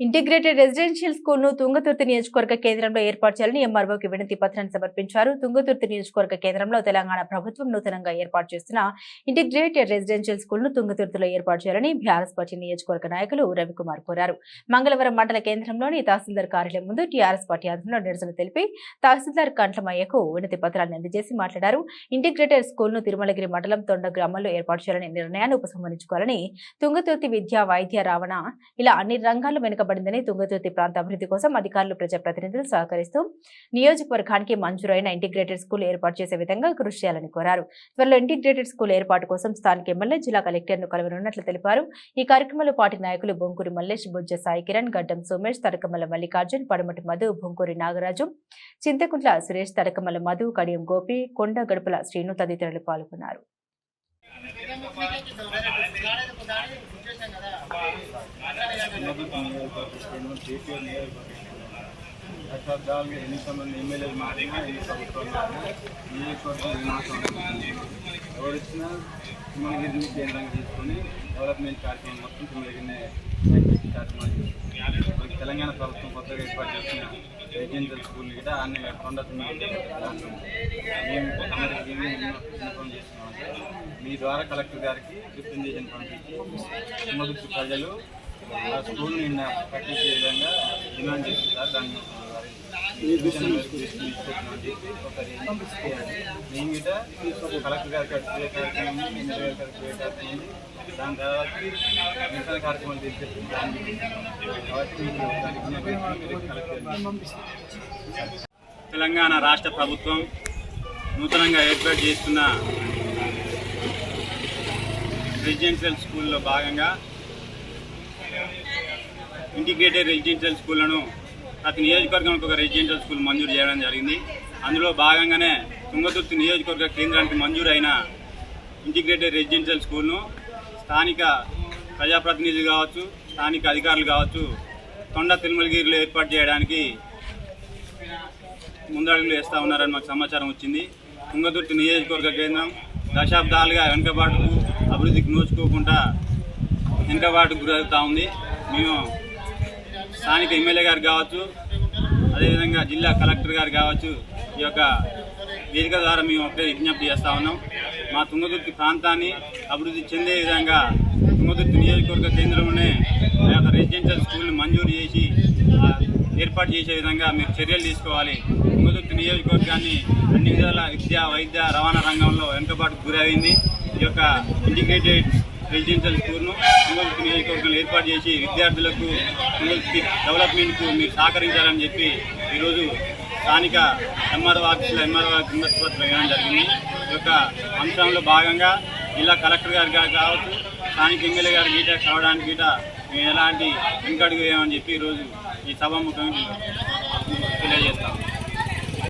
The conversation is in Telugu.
ఇంటిగ్రేటెడ్ రెసిడెన్షియల్ స్కూల్ను తుంగతుర్తి నియోజకవర్గ కేంద్రంలో ఏర్పాటు చేయాలని ఎంఆర్ఓకి వినతి పత్రాన్ని సమర్పించారు. తుంగతుర్తి నియోజకవర్గ కేంద్రంలో తెలంగాణ ప్రభుత్వం నూతనంగా ఏర్పాటు చేస్తున్న ఇంటిగ్రేటెడ్ రెసిడెన్షియల్ స్కూల్ను తుంగతుర్తిలో ఏర్పాటు చేయాలని బీఆర్ఎస్ పార్టీ నియోజకవర్గ నాయకులు రవికుమార్ కోరారు. మంగళవారం మండల కేంద్రంలోని తహసీల్దార్ కార్యాలయం ముందు టీఆర్ఎస్ పార్టీ ఆధ్వర్యంలో నిరసన తెలిపి తహసీల్దార్ కంట్లమయ్యకు వినతి పత్రాన్ని అందజేసి మాట్లాడారు. ఇంటిగ్రేటెడ్ స్కూల్ను తిరుమలగిరి మండలం తొండ గ్రామంలో ఏర్పాటు చేయాలని నిర్ణయాన్ని ఉపసంహరించుకోవాలని తుంగతుర్తి విద్య వైద్య రావణ ఇలా అన్ని రంగాల్లో తీసుకోబడిందని తుంగతుర్తి ప్రాంత అభివృద్ధి కోసం అధికారులు ప్రజాప్రతినిధులు సహకరిస్తూ నియోజకవర్గానికి మంజూరైన ఇంటిగ్రేటెడ్ స్కూల్ ఏర్పాటు చేసే విధంగా కృషి చేయాలని కోరారు. త్వరలో ఇంటిగ్రేటెడ్ స్కూల్ ఏర్పాటు కోసం స్థానిక ఎమ్మెల్యే జిల్లా కలెక్టర్ను కలవనున్నట్లు తెలిపారు. ఈ కార్యక్రమంలో పార్టీ నాయకులు బొంకూరి మల్లేష్ బుజ్జ సాయి కిరణ్ గడ్డం సోమేష్ తడకమల్ల మల్లికార్జున్ పడమటి మధు బొంకూరి నాగరాజు చింతకుంట్ల సురేష్ తడకమల్ల మధు కడియం గోపి కొండ గడుపుల శ్రీను తదితరులు పాల్గొన్నారు. దశాబ్దాలుగా ఎన్ని మంది ఎమ్మెల్యేలు మారినా ఎన్ని ప్రభుత్వాలు ఎవరు వచ్చినా తిమ్మగిరిని కేంద్రంగా తీసుకొని డెవలప్మెంట్ కార్యక్రమం మొత్తం తిమ్మగిరినే కార్యక్రమాలు తెలంగాణ ప్రభుత్వం కొత్తగా ఏర్పాటు చేసిన రెసిడెన్షియల్ స్కూల్ కూడా అన్ని కొండ తిమ్మగిరి దాంట్లో మేము ఇన్ఫార్మ్ మీ ద్వారా కలెక్టర్ గారికి రిప్రజెంటేషన్ పంపించి ప్రజలు ఆ స్కూల్ని కట్టించే విధంగా డిమాండ్ చేస్తున్నారు. దాన్ని మేము గిట కలెక్టర్ గారికి అడిగే కార్యక్రమం గారికి అడిగే కార్యక్రమం దాని తర్వాత కార్యక్రమాలు కాబట్టి తెలంగాణ రాష్ట్ర ప్రభుత్వం నూతనంగా ఏర్పాటు చేస్తున్న రెసిడెన్షియల్ స్కూల్లో భాగంగా ఇంటిగ్రేటెడ్ రెసిడెన్షియల్ స్కూళ్ళను ప్రతి నియోజకవర్గానికి ఒక రెసిడెన్షియల్ స్కూల్ మంజూరు చేయడం జరిగింది. అందులో భాగంగానే తుంగతుర్తి నియోజకవర్గ కేంద్రానికి మంజూరైన ఇంటిగ్రేటెడ్ రెసిడెన్షియల్ స్కూల్ను స్థానిక ప్రజాప్రతినిధులు కావచ్చు స్థానిక అధికారులు కావచ్చు తొండ తిరుమలగిరిలో ఏర్పాటు చేయడానికి ముందడుగులు వేస్తూ ఉన్నారని మాకు సమాచారం వచ్చింది. తుంగతుర్తి నియోజకవర్గ కేంద్రం దశాబ్దాలుగా వెనుకబాటుకు అభివృద్ధికి నోచుకోకుండా వెనుకబాటుకు గురవుతూ ఉంది. మేము స్థానిక ఎమ్మెల్యే గారు కావచ్చు అదేవిధంగా జిల్లా కలెక్టర్ గారు కావచ్చు ఈ యొక్క వేదిక ద్వారా మేము ఒకటే విజ్ఞప్తి చేస్తూ ఉన్నాం. మా తుంగదుర్తి ప్రాంతాన్ని అభివృద్ధి చెందే విధంగా తుంగదుర్తి నియోజకవర్గ కేంద్రంలోనే ఆ యొక్క రెసిడెన్షియల్ స్కూల్ని మంజూరు చేసి ఏర్పాటు చేసే విధంగా మీరు చర్యలు తీసుకోవాలి. తుంగదుర్తి నియోజకవర్గాన్ని అన్ని విధాల విద్య వైద్య రవాణా రంగంలో వెనుకబాటుకు గురైంది. ఈ యొక్క ఇంటిగ్రేటెడ్ రెసిడెన్షియల్ స్కూల్ను తుంగతుర్తి నియోజకవర్గంలో ఏర్పాటు చేసి విద్యార్థులకు తుంగతుర్తి డెవలప్మెంట్కు మీరు సహకరించాలని చెప్పి ఈరోజు స్థానిక ఎంఆర్ఓ ఆఫీసులో ఎంఆర్ఓ కిందపత్రం ఇవ్వడం జరిగింది. ఈ యొక్క అంశంలో భాగంగా జిల్లా కలెక్టర్ గారు కావచ్చు స్థానిక ఎమ్మెల్యే గారు గీట కావడానికి గీట మేము ఎలాంటి వెనుకడుగు వేయమని చెప్పి ఈరోజు ఈ సభాముఖంగా తెలియజేస్తాం